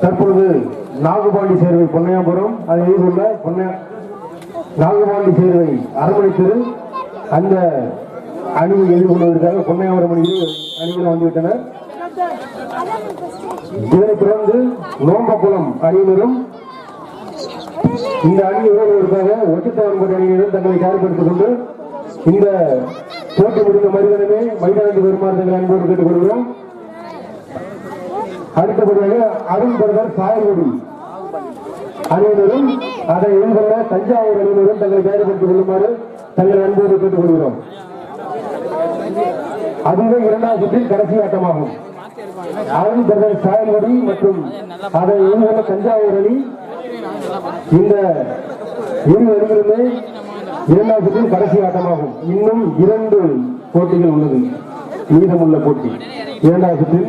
தற்பொழுது நாகுபாண்டி சேர்வை பொன்னையாபுரம் அதை எதிர்கொள்ள பொன்னையா நாகபாண்டி சேர்வை அரண்மனை தெரு அந்த அணியை எதிர்கொள்வதற்காக பொன்னையாபுரம் அணியில் அணிகள் வந்துவிட்டனர் இதனைத் தொடர்ந்து நோம்பகுளம் அணியினரும் இந்த அணியை உருவாவதற்காக ஒட்டுத்தவன்பது அணியினரும் தங்களை தயார்படுத்திக் கொண்டு இந்த போட்டி முடிந்த மறுதினமே மைதானத்துக்கு வருமாறு தங்களை அன்போடு கேட்டுக்கொள்கிறோம். அடுத்தபடியாக அருண் பிரதர் சாயல்குடி. அணியினரும் அதை எதிர்கொள்ள தஞ்சாவூர் அணியினரும் தங்களை தயார்படுத்திக் கொள்ளுமாறு தங்கள் அன்போடு கேட்டுக்கொள்கிறோம். அதுவே இரண்டாம் சுற்றில் கடைசி ஆட்டமாகும். அருண் பிரதர் சாயல்குடி மற்றும் அதை எதிர்கொள்ள தஞ்சாவூர் அணி இந்த இரு அணிகளுமே இரண்டாம் சுற்றில் கடைசி ஆட்டமாகும். இன்னும் இரண்டு போட்டிகள் உள்ளது. மீதமுள்ள போட்டி இரண்டாம் சுற்றில்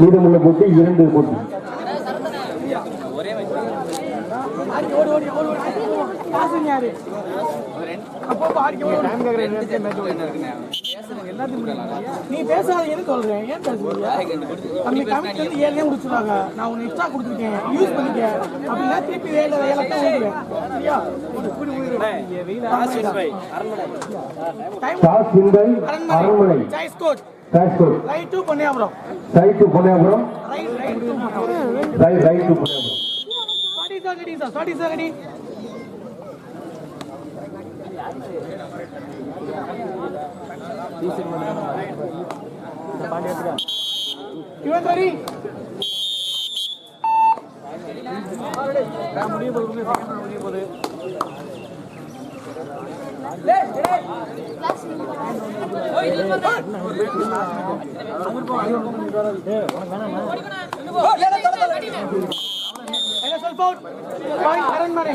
மீதமுள்ள போட்டி இரண்டு போட்டி. நீ பேசாதீங்கன்னு சொல்றேன். ஏன் பேசுறீங்க? அந்த கமிட்டி வந்து நான் உனக்கு எக்ஸ்ட்ரா கொடுத்துருக்கேன். யூஸ் பண்ணிக்க. அப்படின்னா திருப்பி வேலை சரியா? Aranmanai choice court raid to Panniyapuram raid to Ponniyapuram raid raid to Ponniyapuram sorry sir sir sorry sir ready இவன் சரி என்ன செல்ஃப் அரண்மனை.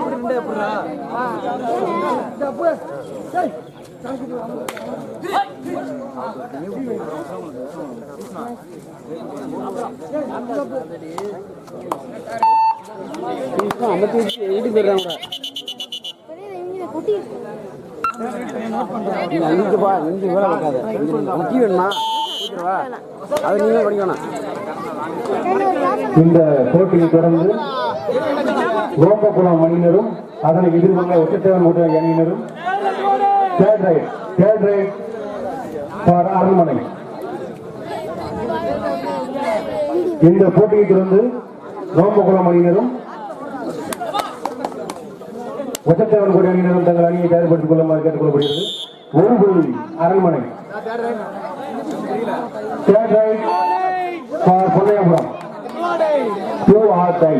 ஒரு புள்ளி அரண்மனை அங்கிட்டுப்பா இங்கே வேலை வேணுமா? அது நீங்க படிக்கணும். இந்த போட்டியை தொடர்ந்து கோம்பகுளம் அணியினரும் அதனை எதிர்கொள்ள ஒட்டத்தேவன் கூட்ட அணியினரும் third raid third raid for Aranmanai. இந்த போட்டியை தொடர்ந்து கோம்பகுளம் அணியினரும் ஒட்டத்தேவன் கூட்ட அணியினரும் தங்கள் அணியை தயார்படுத்திக் கொள்ளுமாறு கேட்டுக்கொள்ளப்படுகிறது ஒரு Aranmanai. Third raid Ponnaiyapuram do or die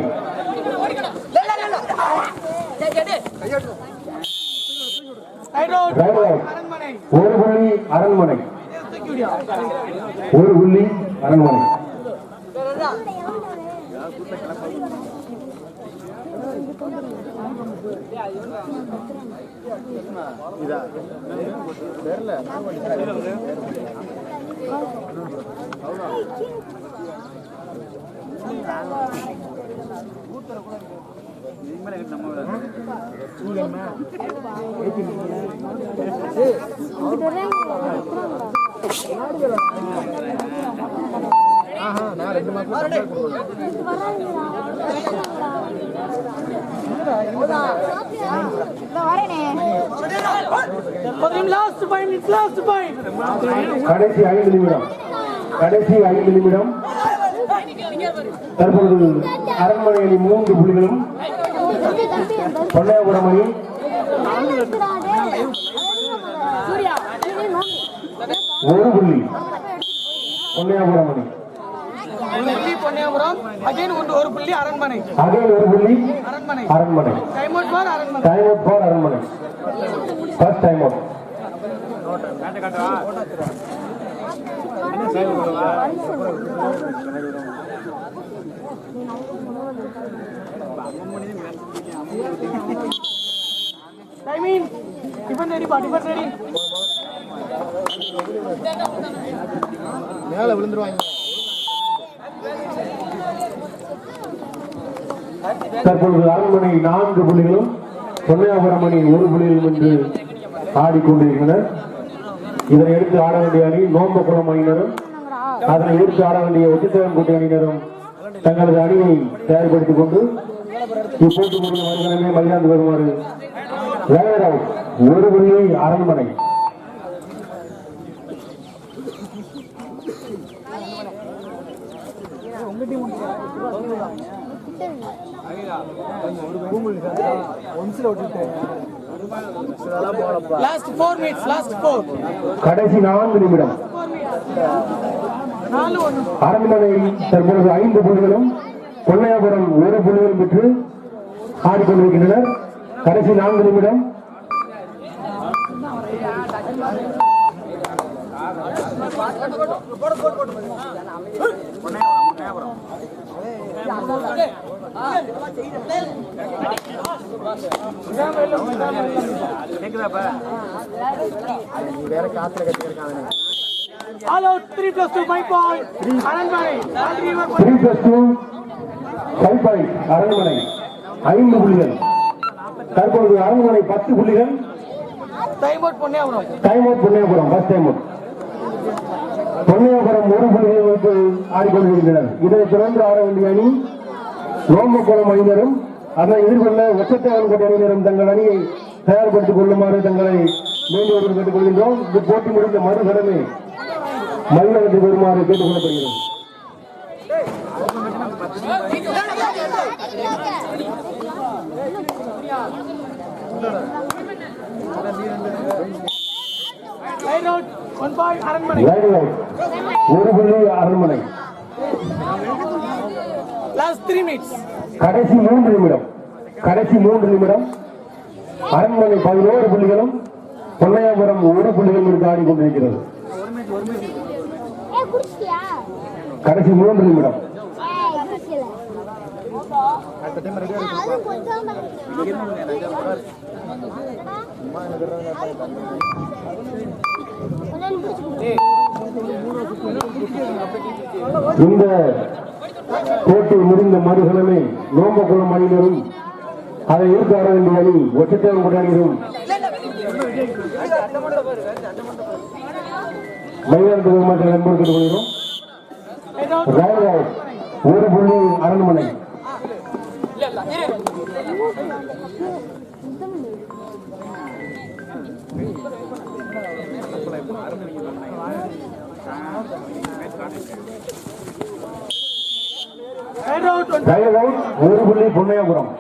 ஒரு புள்ளி அரண்மனை. ஒரு புள்ளி அரண்மனை. தெரியல லாஸ்ட் பாயிண்ட் லாஸ்ட் பாயிண்ட் கடைசி ஐந்து நிமிடம். கடைசி ஐந்து நிமிடம். தற்பொழுது அரண்மனை அணி மூன்று புள்ளிகளும் பொன்னையாபுரம் அணி ஒரு புள்ளி பொன்னையாபுரம் அணி பொன்னியாபுரம் அகைன் ஒன்று ஒரு புள்ளி அரண்மனை. அகைன் ஒரு புள்ளி Aranmanai. Aranmanai. Time out for Aranmanai. Time out for Aranmanai. First time out timing மேலே விழுந்துருவாங்க. தற்பொழுது அரண்மனை நான்கு புள்ளிகளும் பொன்னையாபுரம் அணி ஒரு புள்ளிகளும் என்று ஆடிக்கொண்டிருக்கின்றனர். இதனை எடுத்து ஆட வேண்டிய அணி நோம்பகுளம் அணியினரும் அதனை எடுத்து ஆட வேண்டிய ஒட்டித்தேவன்கோட்டை அணியினரும் தங்களது அணியை தயார்படுத்திக் கொண்டு முடிந்த மறுகணமே மயிலாந்து வருமாறு வேகராவ் ஒரு புள்ளியை அரண்மனை. கடைசி நான்கு நிமிடம். அரண்மனை தற்பொழுது ஐந்து புள்ளிகளும் பொன்னையாபுரம் ஒரு புள்ளிகளும் பெற்று ஆடிக்கொண்டிருக்கின்றனர். கடைசி நான்கு நிமிடம். அரண்மனை அரண்மனை ஐந்து புள்ளிகள். தற்பொழுது அரண்மனை பத்து புள்ளிகள். Time out Ponniyapuram first time out Ponnaiyapuram ஒரு புள்ளிகள் வைத்து ஆடிக்கொண்டிருக்கின்றனர் இதை தொடர்ந்து ஆட வேண்டிய அணி ரோமகுளம் அணியினரும் அதனை எதிர்கொள்ள ஒற்றத்தேவன்கோட்டை அணியினரும் தங்கள் அணியை தயார்படுத்திக் கொள்ளுமாறு தங்களை வேண்டியவர்கள் கேட்டுக்கொள்கின்றோம். இது போட்டி முடிந்த மறுகணமே மயிலாடுக்கு வருமாறு கேட்டுக்கொள்ளப்படுகிறது. Line out one point Aranmanai raid out ஒரு புள்ளி அரண்மனை கடைசி மூன்று நிமிடம் கடைசி மூன்று நிமிடம் அரண்மனை பதினோரு புள்ளிகளும் பொன்னையாபுரம் ஒரு புள்ளிகளும் இருந்து ஆடிக்கொண்டிருக்கிறது கடைசி மூன்று நிமிடம் அது கொஞ்சம் இந்த போட்டி முடிந்த மறுகணமே நோம்பகுளம் அணியினரும் அதை ஆட வேண்டிய அணி ஒற்றத்தேவன் அணியினரும் மயிலாடுதுறை பெருமாற்றம் என்பது கொள்கிறோம். லைன் அவுட் ராயராவ் ஒரு புள்ளி அரண்மனை. ஒரு புள்ளி பொன்னையாபுரம்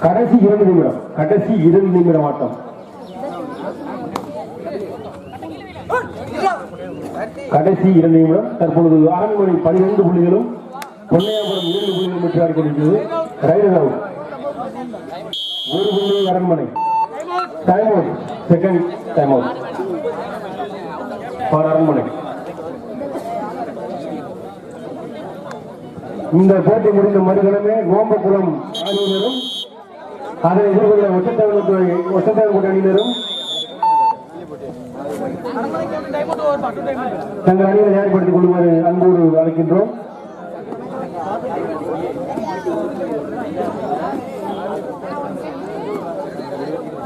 கடைசி இரண்டு நிமிடம் கடைசி இரண்டு நிமிடம் ஆட்டம். கடைசி இரண்டு நிமிடம் தற்பொழுது அரண்மனை பனிரெண்டு புள்ளிகளும் பொன்னையாபுரம் இரண்டு புள்ளிகளும் பெற்று ஆடிக்கொண்டிருக்கிறது ரைடர் ஒரு புள்ளி Aranmanai. Time out second time out for Aranmanai. இந்த போட்டி முடிந்த மறுகணமே நோம்பகுளம் அணியினரும் அதை எதிர்கொள்ள ஒட்டத்தேவன் ஒட்டத்தேவன் அணியினரும் டைம் அவுட் ஓவர் பாட்டு டைம் அவுட் தங்கள் அணியை ஏற்படுத்திக் கொள்வது அன்போடு அழைக்கின்றோம்.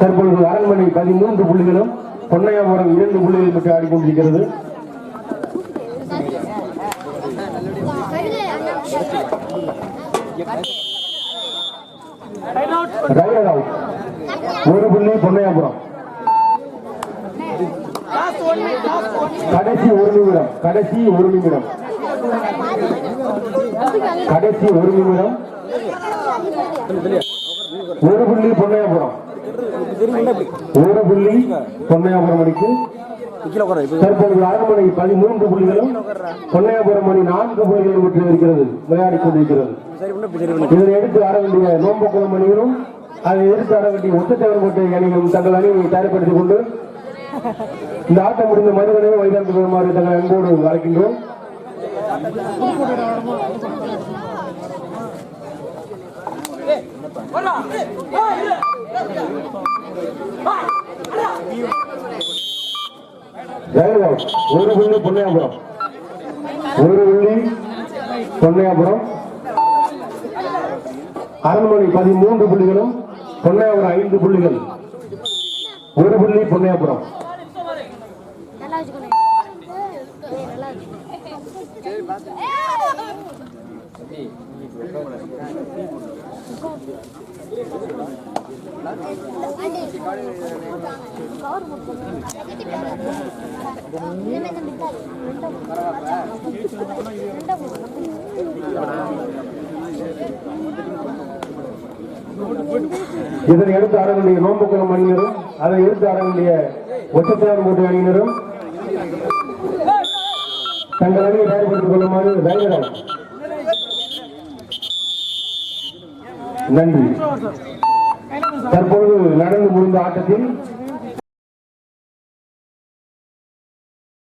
தற்பொழுது அரண்மனை பதிமூன்று புள்ளிகளும் பொன்னையாபுரம் இரண்டு புள்ளிகள் பற்றி ஆடிக்கொண்டிருக்கிறது. ஒரு புள்ளி பொன்னையாபுரம். கடைசி ஒரு நிமிடம் கடைசி ஒரு நிமிடம். கடைசி ஒரு நிமிடம். ஒரு புள்ளி பொன்னையாபுரம். ஒரு புள்ளி பொன்னையாபுரம் அணிக்கு கீழே பதிமூன்று புள்ளிகளும் பொன்னையாபுரம் அணி நான்கு புள்ளிகளும் பெற்று இருக்கிறது விளையாடிக் கொண்டிருக்கிறது. இதனை எடுத்து ஆட வேண்டிய நோம்பக்குளம் அணிகளும் அதை எடுத்து ஆட வேண்டிய ஒத்தத்தேவன்கோட்டை அணிகளும் தங்கள் அணியை தயார்படுத்திக் கொண்டு இந்த ஆட்டம் முடிந்த மனிதனே மைதானத்துக்கு வருமாறு தங்கள் அன்போடு அழைக்கின்றோம். ஒரு புள்ளி பொன்னையாபுரம். ஒரு புள்ளி பொன்னையாபுரம். அரண்மனை பதிமூன்று புள்ளிகளும் பொன்னையாபுரம் ஐந்து புள்ளிகள். ஒரு புள்ளி பொன்னையாபுரம். இதனை எடுத்து ஆட வேண்டிய நோம்புக்குளம் அணியினரும் அதை எடுத்து ஆட வேண்டிய ஒற்றத்தார் மூட்டை அணியினரும் தங்கள் அணியை தயார்படுத்திக் கொள்ளுமாறு ஜெயலலிதா. நன்றி. தற்பொழுது நடந்து முடிந்த ஆட்டத்தில்